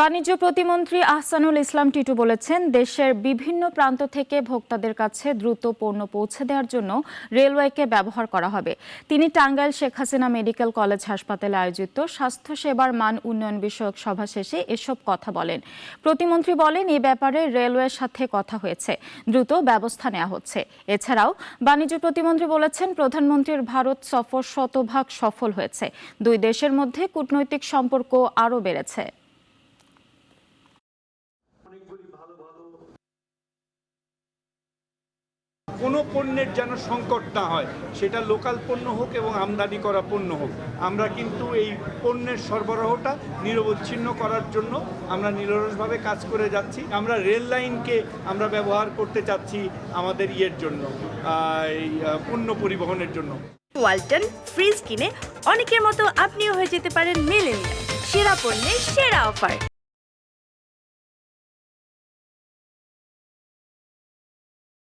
বাণিজ্য প্রতিমন্ত্রী আহসানুল ইসলাম টিটু বলেছেন, দেশের বিভিন্ন প্রান্ত থেকে ভোক্তাদের কাছে দ্রুত পণ্য পৌঁছে দেওয়ার জন্য রেলওয়েকে ব্যবহার করা হবে। তিনি টাঙ্গাইল শেখ হাসিনা মেডিকেল কলেজ হাসপাতালে আয়োজিত স্বাস্থ্যসেবার মান উন্নয়ন বিষয়ক সভা শেষে এসব কথা বলেন। প্রতিমন্ত্রী বলেন, এ ব্যাপারে রেলওয়ের সাথে কথা হয়েছে, দ্রুত ব্যবস্থা নেওয়া হচ্ছে। এছাড়াও বাণিজ্য প্রতিমন্ত্রী বলেছেন, প্রধানমন্ত্রীর ভারত সফর শতভাগ সফল হয়েছে। দুই দেশের মধ্যে কূটনৈতিক সম্পর্ক আরও বেড়েছে। কোনো পণ্যের যেন সংকট না হয়, সেটা লোকাল পণ্য হোক এবং আমদানি করা পণ্য হোক। আমরা কিন্তু এই পণ্যের সরবরাহটা নিরবচ্ছিন্ন করার জন্য আমরা নিরলসভাবে কাজ করে যাচ্ছি। আমরা রেল লাইনকে আমরা ব্যবহার করতে চাচ্ছি আমাদের ইয়ের জন্য পণ্য পরিবহনের জন্য। ওয়ালটন ফ্রিজ কিনে অনেকের মতো আপনিও হয়ে যেতে পারেন মেলেনিয়া সেরা পণ্যের সেরা অফার।